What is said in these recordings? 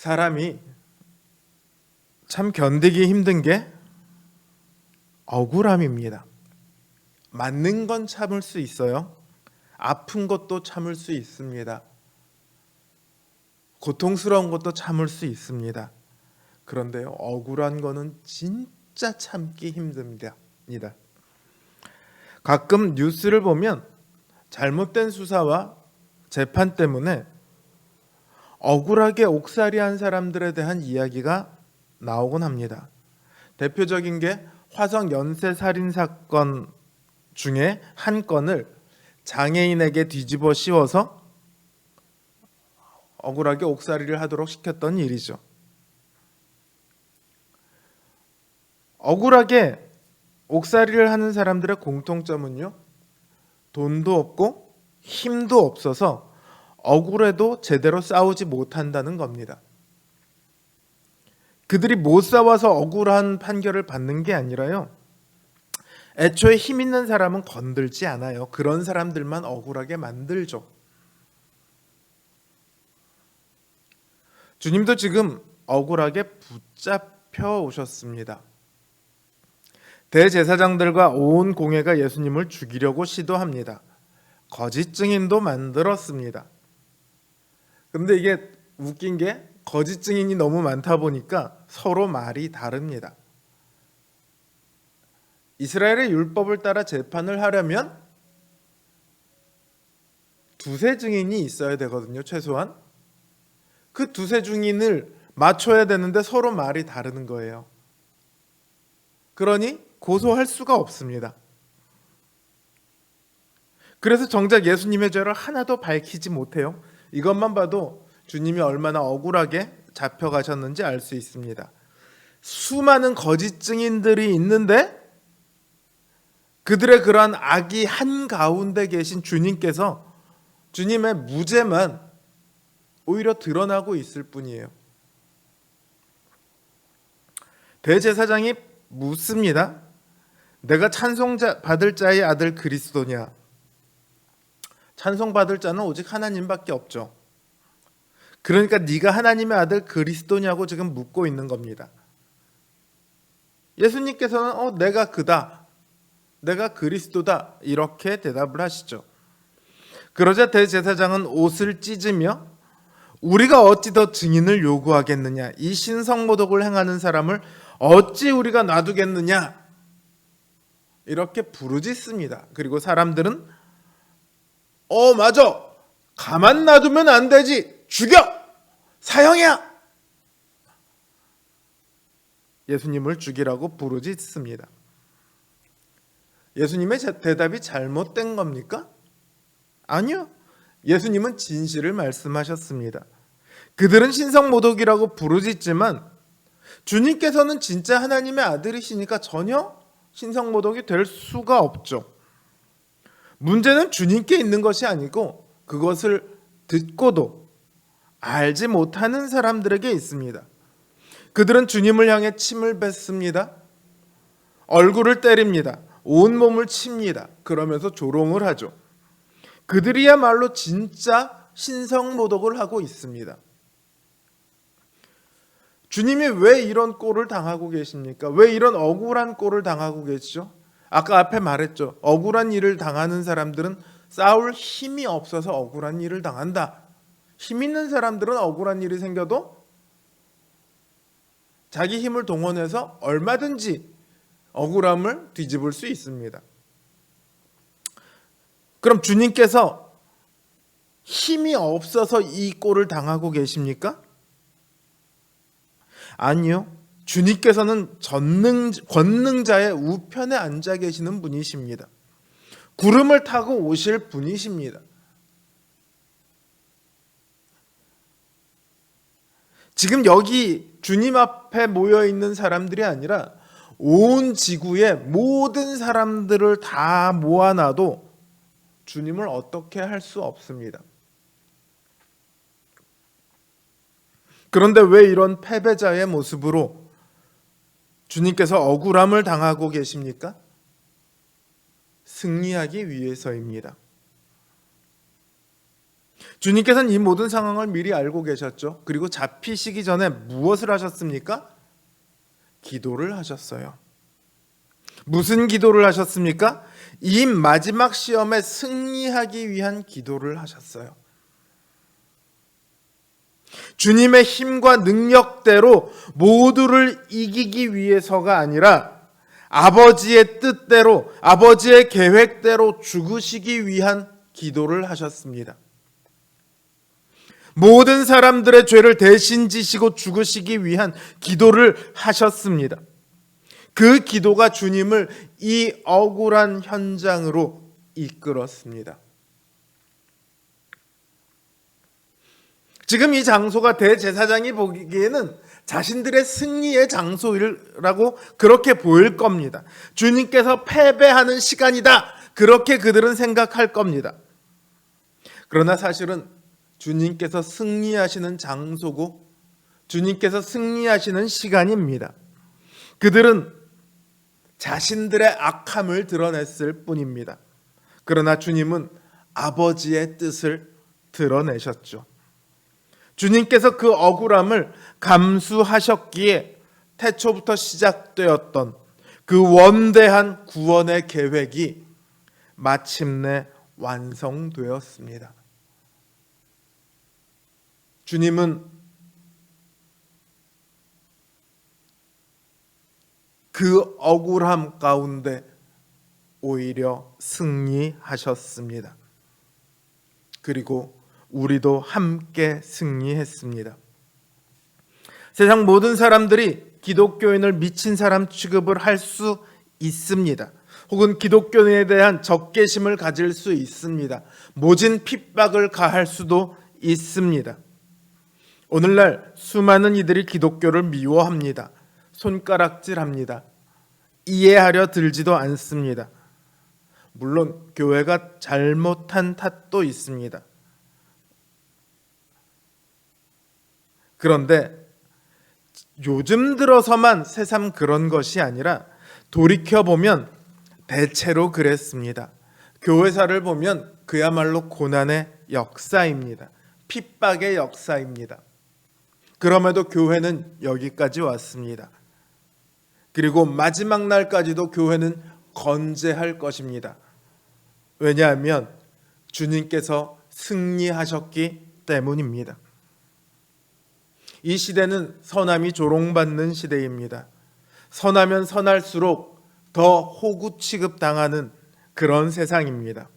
사람이 참 견디기 힘든 게 억울함입니다. 맞는 건 참을 수 있어요. 아픈 것도 참을 수 있습니다. 고통스러운 것도 참을 수 있습니다. 그런데요, 억울한 거는 진짜 참기 힘듭니다. 가끔 뉴스를 보면 잘못된 수사와 재판 때문에 억울하게 옥살이한 사람들에 대한 이야기가 나오곤 합니다. 대표적인 게 화성 연쇄 살인 사건 중에 한 건을 장애인에게 뒤집어 씌워서 억울하게 옥살이를 하도록 시켰던 일이죠. 억울하게 옥살이를 하는 사람들의 공통점은요. 돈도 없고 힘도 없어서 억울해도 제대로 싸우지 못한다는 겁니다. 그들이 못 싸워서 억울한 판결을 받는 게 아니라요. 애초에 힘 있는 사람은 건들지 않아요. 그런 사람들만 억울하게 만들죠. 주님도 지금 억울하게 붙잡혀 오셨습니다. 대제사장들과 온 공회가 예수님을 죽이려고 시도합니다. 거짓 증인도 만들었습니다. 근데 이게 웃긴 게 거짓 증인이 너무 많다 보니까 서로 말이 다릅니다. 이스라엘의 율법을 따라 재판을 하려면 두세 증인이 있어야 되거든요, 최소한. 그 두세 증인을 맞춰야 되는데 서로 말이 다르는 거예요. 그러니 고소할 수가 없습니다. 그래서 정작 예수님의 죄를 하나도 밝히지 못해요. 이것만 봐도 주님이 얼마나 억울하게 잡혀가셨는지 알 수 있습니다. 수많은 거짓 증인들이 있는데 그들의 그러한 악이 한 가운데 계신 주님께서 주님의 무죄만 오히려 드러나고 있을 뿐이에요. 대제사장이 묻습니다. 내가 찬송 받을 자의 아들 그리스도냐? 찬송 받을 자는 오직 하나님밖에 없죠. 그러니까 네가 하나님의 아들 그리스도냐고 지금 묻고 있는 겁니다. 예수님께서는 어 내가 그다. 내가 그리스도다. 이렇게 대답을 하시죠. 그러자 대제사장은 옷을 찢으며 우리가 어찌 더 증인을 요구하겠느냐? 이 신성모독을 행하는 사람을 어찌 우리가 놔두겠느냐? 이렇게 부르짖습니다. 그리고 사람들은 어 맞아 가만 놔두면 안 되지 죽여 사형이야 예수님을 죽이라고 부르짖습니다. 예수님의 대답이 잘못된 겁니까? 아니요. 예수님은 진실을 말씀하셨습니다. 그들은 신성모독이라고 부르짖지만 주님께서는 진짜 하나님의 아들이시니까 전혀 신성모독이 될 수가 없죠. 문제는 주님께 있는 것이 아니고 그것을 듣고도 알지 못하는 사람들에게 있습니다. 그들은 주님을 향해 침을 뱉습니다. 얼굴을 때립니다. 온 몸을 칩니다. 그러면서 조롱을 하죠. 그들이야말로 진짜 신성모독을 하고 있습니다. 주님이 왜 이런 꼴을 당하고 계십니까? 왜 이런 억울한 꼴을 당하고 계시죠? 아까 앞에 말했죠. 억울한 일을 당하는 사람들은 싸울 힘이 없어서 억울한 일을 당한다. 힘 있는 사람들은 억울한 일이 생겨도 자기 힘을 동원해서 얼마든지 억울함을 뒤집을 수 있습니다. 그럼 주님께서 힘이 없어서 이 꼴을 당하고 계십니까? 아니요. 주님께서는 전능 권능자의 우편에 앉아 계시는 분이십니다. 구름을 타고 오실 분이십니다. 지금 여기 주님 앞에 모여 있는 사람들이 아니라 온 지구의 모든 사람들을 다 모아놔도 주님을 어떻게 할 수 없습니다. 그런데 왜 이런 패배자의 모습으로 주님께서 억울함을 당하고 계십니까? 승리하기 위해서입니다. 주님께서는 이 모든 상황을 미리 알고 계셨죠. 그리고 잡히시기 전에 무엇을 하셨습니까? 기도를 하셨어요. 무슨 기도를 하셨습니까? 이 마지막 시험에 승리하기 위한 기도를 하셨어요. 주님의 힘과 능력대로 모두를 이기기 위해서가 아니라 아버지의 뜻대로, 아버지의 계획대로 죽으시기 위한 기도를 하셨습니다. 모든 사람들의 죄를 대신 지시고 죽으시기 위한 기도를 하셨습니다. 그 기도가 주님을 이 억울한 현장으로 이끌었습니다. 지금 이 장소가 대제사장이 보기에는 자신들의 승리의 장소라고 그렇게 보일 겁니다. 주님께서 패배하는 시간이다. 그렇게 그들은 생각할 겁니다. 그러나 사실은 주님께서 승리하시는 장소고 주님께서 승리하시는 시간입니다. 그들은 자신들의 악함을 드러냈을 뿐입니다. 그러나 주님은 아버지의 뜻을 드러내셨죠. 주님께서 그 억울함을 감수하셨기에 태초부터 시작되었던 그 원대한 구원의 계획이 마침내 완성되었습니다. 주님은 그 억울함 가운데 오히려 승리하셨습니다. 그리고 우리도 함께 승리했습니다. 세상 모든 사람들이 기독교인을 미친 사람 취급을 할 수 있습니다. 혹은 기독교인에 대한 적개심을 가질 수 있습니다. 모진 핍박을 가할 수도 있습니다. 오늘날 수많은 이들이 기독교를 미워합니다. 손가락질합니다. 이해하려 들지도 않습니다. 물론 교회가 잘못한 탓도 있습니다. 그런데 요즘 들어서만 새삼 그런 것이 아니라 돌이켜 보면 대체로 그랬습니다. 교회사를 보면 그야말로 고난의 역사입니다. 핍박의 역사입니다. 그럼에도 교회는 여기까지 왔습니다. 그리고 마지막 날까지도 교회는 건재할 것입니다. 왜냐하면 주님께서 승리하셨기 때문입니다. 이 시대는 선함이 조롱받는 시대입니다. 선하면 선할수록 더 호구 취급당하는 그런 세상입니다.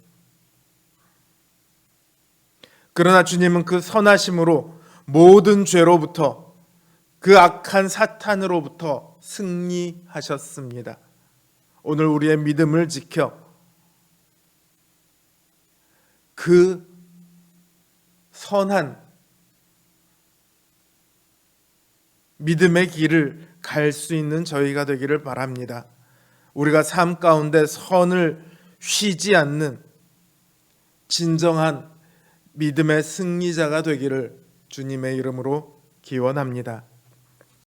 그러나 주님은 그 선하심으로 모든 죄로부터 그 악한 사탄으로부터 승리하셨습니다. 오늘 우리의 믿음을 지켜 그 선한 믿음의 길을 갈 수 있는 저희가 되기를 바랍니다. 우리가 삶 가운데 선을 쉬지 않는 진정한 믿음의 승리자가 되기를 주님의 이름으로 기원합니다.